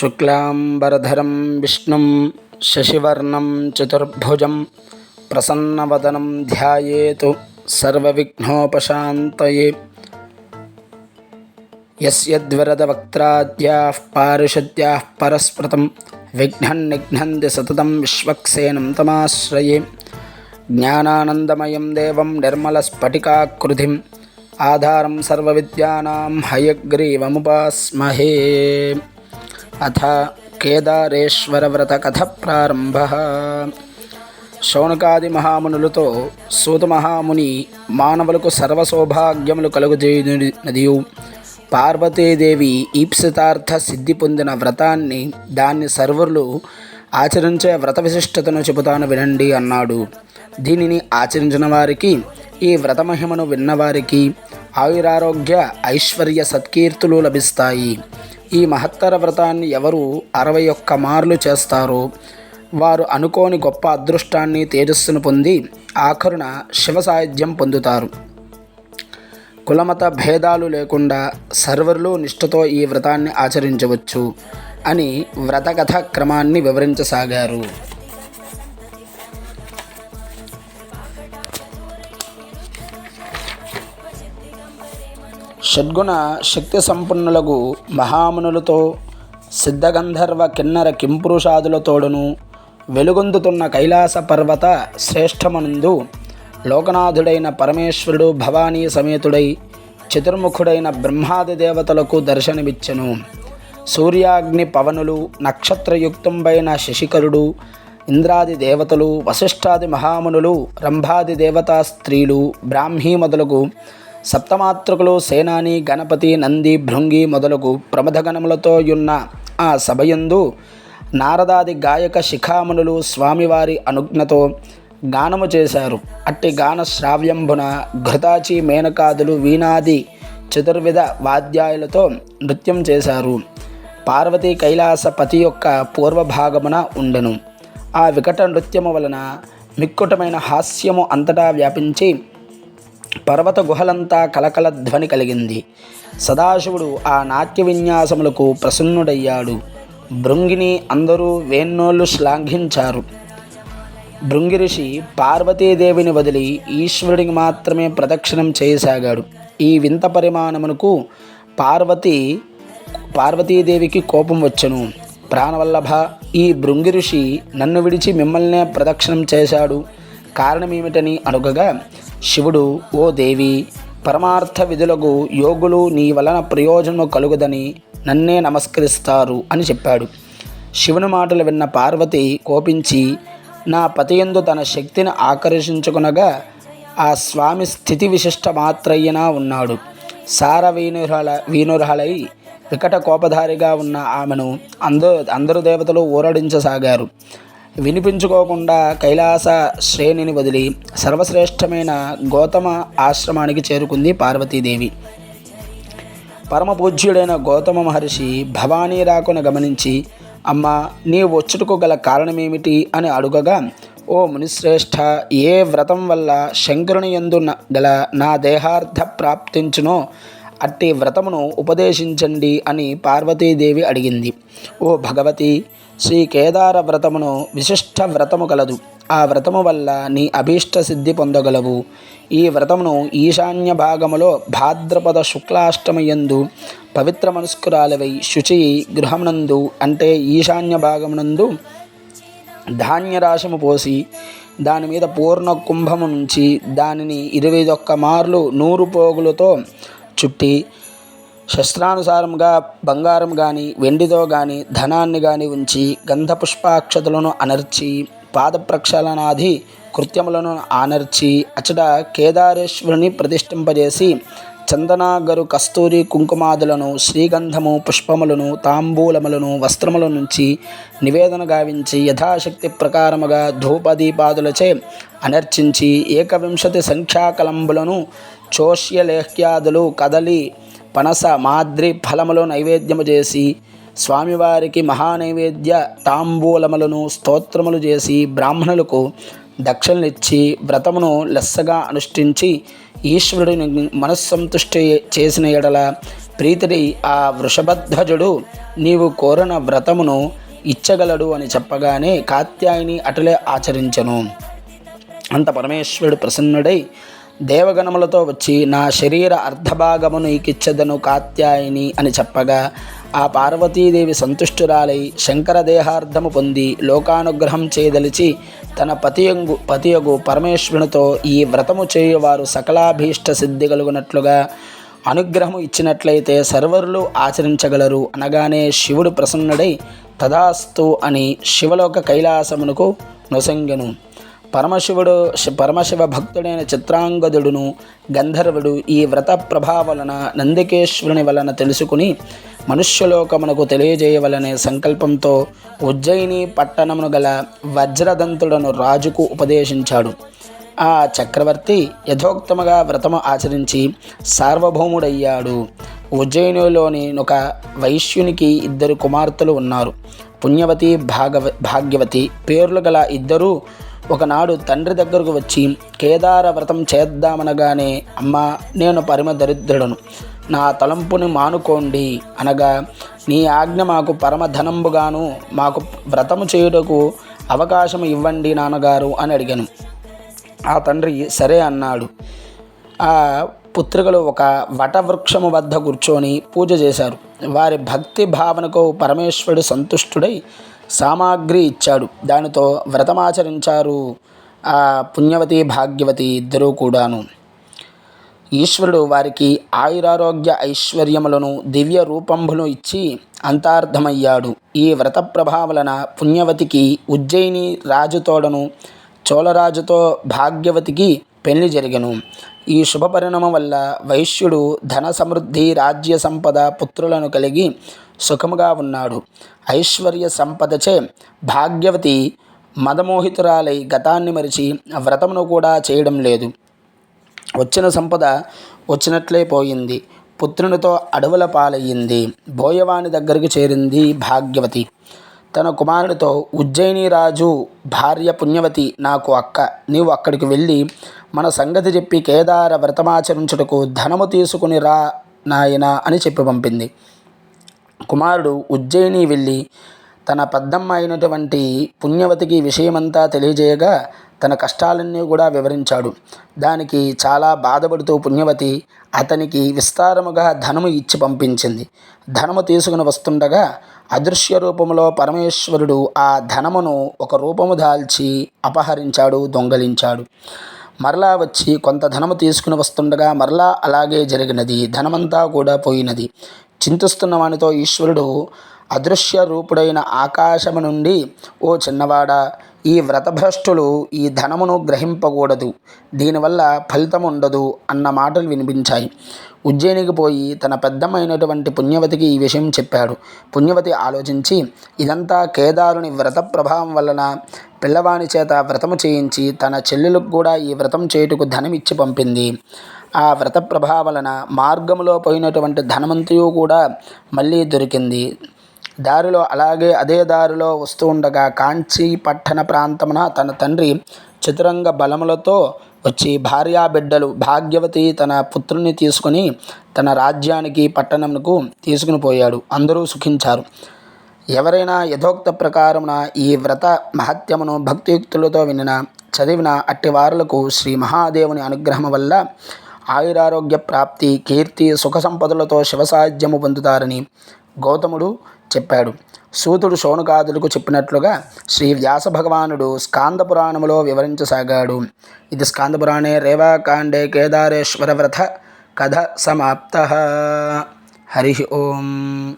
శుక్లాంబరధరం విష్ణుం శశివర్ణం చతుర్భుజం ప్రసన్నవదనం ధ్యాయేతు సర్వవిఘ్నోపశాంతయే. యస్యద్వరదవక్త్రాద్యాः పారిషద్యాः పరస్పృతం విఘ్నం నిఘ్నంది సతతం విశ్వక్సేనం తమాశ్రయే. జ్ఞానానందమయం దేవం నిర్మలస్ఫటికాకృతిం ఆధారం సర్వవిద్యానాం హయగ్రీవముపాస్మహే. అథ కేదారేశ్వరవ్రతకథ ప్రారంభ శౌనకాది మహామునులతో సూత మహాముని మానవులకు సర్వసౌభాగ్యములు కలుగుజేయునదియు. పార్వతీదేవి ఈప్సితార్థ సిద్ధి పొందిన వ్రతాన్ని దాన్ని సర్వులు ఆచరించే వ్రత విశిష్టతను చెబుతాను వినండి అన్నాడు. దీనిని ఆచరించిన వారికి ఈ వ్రత మహిమను విన్నవారికి ఆయురారోగ్య ఐశ్వర్య సత్కీర్తులు లభిస్తాయి. ఈ మహత్తర వ్రతాన్ని ఎవరు అరవై ఒక్క మార్లు చేస్తారో వారు అనుకోని గొప్ప అదృష్టాన్ని తేజస్సును పొంది ఆఖరున శివ సాయుధ్యం పొందుతారు. కులమత భేదాలు లేకుండా సర్వర్లు నిష్ఠతో ఈ వ్రతాన్ని ఆచరించవచ్చు అని వ్రతకథ క్రమాన్ని వివరించసాగారు. షడ్గుణ శక్తి సంపన్నులకు మహామునులతో సిద్ధగంధర్వ కిన్నర కింపురుషాదులతోడును వెలుగొందుతున్న కైలాస పర్వత శ్రేష్టమనందు లోకనాథుడైన పరమేశ్వరుడు భవానీ సమేతుడై చతుర్ముఖుడైన బ్రహ్మాది దేవతలకు దర్శనమిచ్చెను. సూర్యాగ్ని పవనులు నక్షత్రయుక్తంపైన శశికరుడు ఇంద్రాది దేవతలు వశిష్ఠాది మహామునులు రంభాది దేవతా స్త్రీలు బ్రాహ్మీ మొదలగు సప్తమాతృకులు సేనాని గణపతి నంది భృంగి మొదలగు ప్రమథగణములతో ఉన్న ఆ సభయందు నారదాది గాయక శిఖామునులు స్వామివారి అనుజ్ఞతో గానము చేశారు. అట్టి గాన శ్రావ్యంబున ఘృతాచి మేనకాదులు వీణాది చతుర్విధ వాద్యాయులతో నృత్యం చేశారు. పార్వతీ కైలాస పతి యొక్క పూర్వభాగమున ఉండెను. ఆ వికట నృత్యము వలన మిక్కుటమైన హాస్యము అంతటా వ్యాపించి పర్వత గుహలంతా కలకల ధ్వని కలిగింది. సదాశివుడు ఆ నాట్య విన్యాసములకు ప్రసన్నుడయ్యాడు. భృంగిని అందరూ వేన్నోళ్ళు శ్లాఘించారు. భృంగి ఋషి పార్వతీదేవిని వదిలి ఈశ్వరుడికి మాత్రమే ప్రదక్షిణం చేయసాగాడు. ఈ వింత పరిమాణమునకు పార్వతి పార్వతీదేవికి కోపం వచ్చను. ప్రాణవల్లభ ఈ భృంగి ఋషి నన్ను విడిచి మిమ్మల్నే ప్రదక్షిణం చేశాడు. కారణమేమిటని అడుగగా శివుడు ఓ దేవి పరమార్థ విధులకు యోగులు నీ వలన ప్రయోజనము కలుగుదని నన్నే నమస్కరిస్తారు అని చెప్పాడు. శివుని మాటలు విన్న పార్వతి కోపించి నా పతియందు తన శక్తిని ఆకర్షించుకునగా ఆ స్వామి స్థితి విశిష్ట మాత్రయ్యనా ఉన్నాడు. సార వీనురహల వీనురహలై వికట కోపధారిగా ఉన్న ఆమెను అందరూ అందరు దేవతలు ఊరడించసాగారు. వినిపించుకోకుండా కైలాస శ్రేణిని వదిలి సర్వశ్రేష్టమైన గౌతమ ఆశ్రమానికి చేరుకుంది పార్వతీదేవి. పరమ పూజ్యుడైన గౌతమ మహర్షి భవానీ రాకును గమనించి అమ్మ నీ వచ్చుటకు గల కారణమేమిటి అని అడుగగా ఓ మునిశ్రేష్ఠ ఏ వ్రతం వల్ల శంకరుని ఎందు గల నా దేహార్థ ప్రాప్తించునో అట్టి వ్రతమును ఉపదేశించండి అని పార్వతీదేవి అడిగింది. ఓ భగవతి శ్రీ కేదార వ్రతమును విశిష్ట వ్రతము కలదు. ఆ వ్రతము వల్ల నీ అభీష్ట సిద్ధి పొందగలవు. ఈ వ్రతమును ఈశాన్య భాగములో భాద్రపద శుక్లాష్టమయందు పవిత్ర మనస్కురాలవై శుచి గృహమునందు అంటే ఈశాన్య భాగమునందు ధాన్యరాశము పోసి దాని మీద పూర్ణ కుంభము నుంచి దానిని ఇరవై ఒక్క మార్లు నూరు పోగులతో చుట్టి శస్త్రానుసారంగా బంగారం కానీ వెండితో కానీ ధనాన్ని కానీ ఉంచి గంధపుష్పాక్షతలను అనర్చి పాద ప్రక్షాళనాది కృత్యములను ఆనర్చి అచట కేదారేశ్వరుని ప్రతిష్ఠింపజేసి చందనాగరు కస్తూరి కుంకుమాదులను శ్రీగంధము పుష్పములను తాంబూలములను వస్త్రముల నుంచి నివేదన గావించి యథాశక్తి ప్రకారముగా ధూపదీపాదులచే అనర్చించి ఏకవింశతి సంఖ్యాకలంబులను చోష్యలేహ్యాదులు కదలి పనస మాద్రి ఫలములు నైవేద్యము చేసి స్వామివారికి మహానైవేద్య తాంబూలములను స్తోత్రములు చేసి బ్రాహ్మణులకు దక్షిణలిచ్చి వ్రతమును లెస్సగా అనుష్ఠించి ఈశ్వరుడిని మనస్సంతుష్టి చేసిన ఎడల ప్రీతిడి ఆ వృషభధ్వజుడు నీవు కోరిన వ్రతమును ఇచ్చగలడు అని చెప్పగానే కాత్యాయని అటులే ఆచరించను. అంత పరమేశ్వరుడు ప్రసన్నుడై దేవగణములతో వచ్చి నా శరీర అర్ధభాగమును ఈకిచ్చదను కాత్యాయిని అని చెప్పగా ఆ పార్వతీదేవి సంతుష్టురాలై శంకర దేహార్థము పొంది లోకానుగ్రహం చేయదలిచి తన పతియంగు పతియగు పరమేశ్వరునితో ఈ వ్రతము చేయువారు సకలాభీష్ట సిద్ధి కలుగునట్లుగా అనుగ్రహము ఇచ్చినట్లయితే సర్వరులు ఆచరించగలరు అనగానే శివుడు ప్రసన్నుడై తదాస్తు అని శివలోక కైలాసమునకు నొసంగెను. పరమశివుడు శి- పరమశివ భక్తుడైన చిత్రాంగదుడును గంధర్వుడు ఈ వ్రత ప్రభావలన నందికేశ్వరుని వలన తెలుసుకుని మనుష్యలోకమునకు తెలియజేయవలనే సంకల్పంతో ఉజ్జయిని పట్టణమును గల వజ్రదంతుడను రాజుకు ఉపదేశించాడు. ఆ చక్రవర్తి యథోక్తముగా వ్రతము ఆచరించి సార్వభౌముడయ్యాడు. ఉజ్జయినిలోని ఒక వైశ్యునికి ఇద్దరు కుమార్తెలు ఉన్నారు. పుణ్యవతి భాగవ భాగ్యవతి పేర్లు గల ఇద్దరూ ఒకనాడు తండ్రి దగ్గరకు వచ్చి కేదార వ్రతం చేద్దామనగానే అమ్మా నేను పరమ దరిద్రుడను. నా తలంపుని మానుకోండి అనగా నీ ఆజ్ఞ మాకు పరమ ధనంబుగాను మాకు వ్రతము చేయుటకు అవకాశం ఇవ్వండి నాన్నగారు అని అడిగాను. ఆ తండ్రి సరే అన్నాడు. ఆ పుత్రికలు ఒక వటవృక్షము వద్ద కూర్చొని పూజ చేశారు. వారి భక్తి భావనకు పరమేశ్వరుడు సంతుష్టుడై సామాగ్రి ఇచ్చాడు. దానితో వ్రతమాచరించారు ఆ పుణ్యవతి భాగ్యవతి ఇద్దరూ కూడాను. ఈశ్వరుడు వారికి ఆయురారోగ్య ఐశ్వర్యములను దివ్య రూపంబును ఇచ్చి అంతార్థమయ్యాడు. ఈ వ్రత ప్రభావలన పుణ్యవతికి ఉజ్జయిని రాజుతోడను చోళరాజుతో భాగ్యవతికి పెళ్ళి జరిగను. ఈ శుభపరిణామం వల్ల వైశ్యుడు ధన సమృద్ధి రాజ్య సంపద పుత్రులను కలిగి సుఖముగా ఉన్నాడు. ఐశ్వర్య సంపదచే భాగ్యవతి మదమోహితురాలై గతాన్ని మరిచి వ్రతమును కూడా చేయడం లేదు. వచ్చిన సంపద వచ్చినట్లే పోయింది. పుత్రునితో అడవుల పాలయ్యింది. బోయవాని దగ్గరికి చేరింది భాగ్యవతి. తన కుమారుడితో ఉజ్జయిని రాజు భార్య పుణ్యవతి నాకు అక్క నీవు అక్కడికి వెళ్ళి మన సంగతి చెప్పి కేదార వ్రతమాచరించుటకు ధనము తీసుకుని రా నాయన అని చెప్పి పంపింది. కుమారుడు ఉజ్జయిని వెళ్ళి తన పెద్దమ్మ అయినటువంటి పుణ్యవతికి విషయమంతా తెలియజేయగా తన కష్టాలన్నీ కూడా వివరించాడు. దానికి చాలా బాధపడుతూ పుణ్యవతి అతనికి విస్తారముగా ధనము ఇచ్చి పంపించింది. ధనము తీసుకుని వస్తుండగా అదృశ్య రూపంలో పరమేశ్వరుడు ఆ ధనమును ఒక రూపము దాల్చి అపహరించాడు దొంగలించాడు. మరలా వచ్చి కొంత ధనము తీసుకుని వస్తుండగా మరలా అలాగే జరిగినది. ధనమంతా కూడా పోయినది. చింతిస్తున్న వానితో ఈశ్వరుడు అదృశ్య రూపుడైన ఆకాశము నుండి ఓ చిన్నవాడా ఈ వ్రతభ్రష్టులు ఈ ధనమును గ్రహింపకూడదు. దీనివల్ల ఫలితం ఉండదు అన్న మాటలు వినిపించాయి. ఉజ్జయినికి పోయి తన పెద్దమైనటువంటి పుణ్యవతికి ఈ విషయం చెప్పాడు. పుణ్యవతి ఆలోచించి ఇదంతా కేదారుని వ్రత ప్రభావం వలన పిల్లవాని చేత వ్రతము చేయించి తన చెల్లెలకు కూడా ఈ వ్రతం చేయుటకు ధనం ఇచ్చి పంపింది. ఆ వ్రత ప్రభావలన వలన మార్గములో పోయినటువంటి ధనమంతయు కూడా మళ్ళీ దొరికింది. దారిలో అలాగే అదే దారిలో వస్తూ ఉండగా కాంచీ పట్టణ ప్రాంతమున తన తండ్రి చతురంగ బలములతో వచ్చి భార్యా బిడ్డలు భాగ్యవతి తన పుత్రుని తీసుకొని తన రాజ్యానికి పట్టణంకు తీసుకుని పోయాడు. అందరూ సుఖించారు. ఎవరైనా యథోక్త ప్రకారమున ఈ వ్రత మహత్యమును భక్తియుక్తులతో వినిన చదివిన అట్టి వారులకు శ్రీ మహాదేవుని అనుగ్రహం వల్ల ఆయురారోగ్య ప్రాప్తి కీర్తి సుఖ సంపదలతో శివసాధ్యము పొందుతారని గౌతముడు చెప్పాడు. సూతుడు శౌనకాదులకు చెప్పినట్లుగా శ్రీ వ్యాస భగవానుడు స్కాంద పురాణములో వివరించసాగాడు. ఇది స్కాంద పురాణే రేవాకాండే కేదారేశ్వర వ్రత కథ సమాప్త. హరి ఓం.